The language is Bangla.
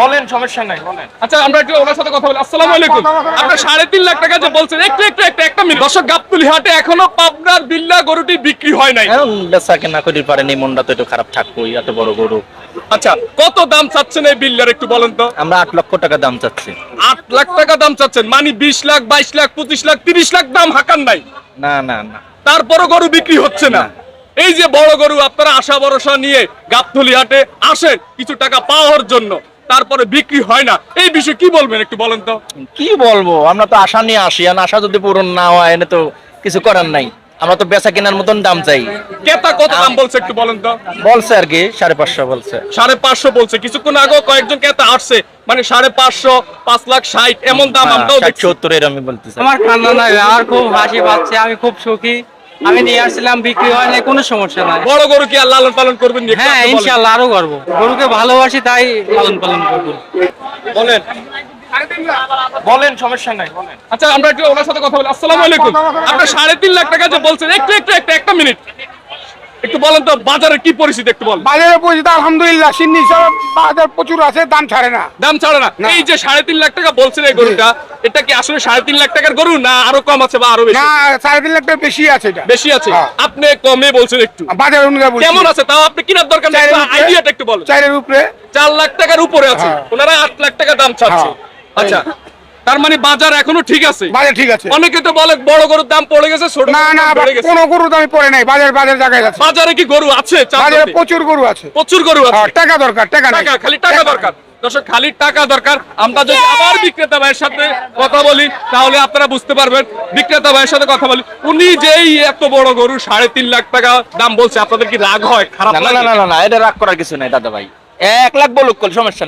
বলেন সমস্যা নাই বলেন। আচ্ছা আমরা একটু ওনার সাথে কথা বলি। আসসালামু আলাইকুম। আপনার সাড়ে তিন লাখ টাকা যে বলছেন একটু একটু একটু একটা মিনিট। দর্শক গাবতুলি হাটে এখনও পাবনার বিল্লা গরুটি বিক্রি হয় নাই। এখন বেচা কেনা করি পারেনি মনটা তো একটু খারাপ থাকবোই এত বড় গরু। আচ্ছা কত দাম চাচ্ছেন এই বিল্লার একটু বলেন তো? আমরা আট লক্ষ টাকা দাম চাচ্ছি। আট লাখ টাকা দাম চাচ্ছেন মানে বিশ লাখ বাইশ লাখ পঁচিশ লাখ তিরিশ লাখ দাম হাকান নাই। না না না। তারপরও গরু বিক্রি হচ্ছে না। এই যে বড় গরু আপনারা আশা ভরসা নিয়ে গাবতলি হাটে আসেন কিছু টাকা পাওয়ার জন্য। তারপরে বিক্রি হয় না। এই বিষয়ে কি বলবেন একটু বলেন তো? কি বলব? আমরা তো আশা নিয়ে আসি আর আশা যদি পূরণ না হয় এনে তো কিছু করার নাই। আমরা তো বেচা কেনার মতন দাম চাই। ক্রেতা কত দাম বলছে একটু বলেন তো? বলছে আর কি সাড়ে পাঁচশো বলছে। সাড়ে পাঁচশো বলছে। কিছুক্ষণ আগেও কয়েকজন ক্রেতা আসছে। মানে সাড়ে পাঁচশো পাঁচ লাখ ষাট এমন দাম আমরাও হ্যাঁ, ষাট দেখছি। সত্তর এর আমি বলতেছি। আমার কান্না নাই আমার খুব হাসি পাচ্ছে আমি খুব সুখী। আমি নিয়ে আসছিলাম বিক্রি হয় না কোনো সমস্যা নাই। বড় গরু কি আর লালন পালন করবেন নি? হ্যাঁ ইনশাল্লাহ আরও করব। গরুকে ভালোবাসি তাই লালন পালন করব। বলেন। বলেন সমস্যা নাই বলেন। আচ্ছা আমরা একটু ওনার সাথে কথা বলি। আসসালামু আলাইকুম। আপনার সাড়ে তিন লাখ টাকা যে বলছেন একটু একটু একটা একটা মিনিট। একটু বলেন তো বাজারের কি পরিস্থিতি একটু বলেন। বাজারে পরিচিত আলহামদুলিল্লাহ সিন্নি সব বাজার প্রচুর আছে দাম ছাড়ে না। দাম ছাড়ে না। এই যে সাড়ে তিন লাখ টাকা বলছেন এই গরুটা এটা কি আসলে সাড়ে তিন লাখ টাকার গরু না আরও কম আছে বা আরও বেশি? না সাড়ে তিন লাখ টাকা বেশি আছে এটা। বেশি আছে? হ্যাঁ। আপনি কমে বলছেন একটু। বাজার অনুযায়ী বলছি। কেমন আছে? তাও আপনি কিনার দরকার উপরে। আইডিয়াটা একটু বলেন। চারের উপরে। চার লাখ টাকার উপরে আছে। হ্যাঁ। ওনারা আট লাখ টাকা দাম চাচ্ছে হ্যাঁ। আচ্ছা তার মানে বাজার এখনও ঠিক আছে? বাজার ঠিক আছে। অনেকে তো বলে বড় গরুর দাম পড়ে গেছে ছোট না না কোনো গরু দামে পড়ে নাই বাজার বাজার জায়গায় আছে। বাজারে কি গরু আছে বাজারে প্রচুর গরু আছে। প্রচুর গরু আছে। হ্যাঁ, টাকা দরকার টাকা নাই। টাকা খালি টাকা দরকার। দর্শক খালি টাকা দরকার। আমরা যদি আবার বিক্রেতা ভাইয়ের সাথে কথা বলি তাহলে আপনারা বুঝতে পারবেন বিক্রেতা ভাইয়ের সাথে কথা বলি। উনি যেই এত বড় গরু সাড়ে তিন লাখ টাকা দাম বলছে আপনাদের কি রাগ হয়? খারাপ না না না না না এটা রাগ করার কিছু নাই দাদা ভাই। এক লাখ বলুক কল সমস্যা নাই।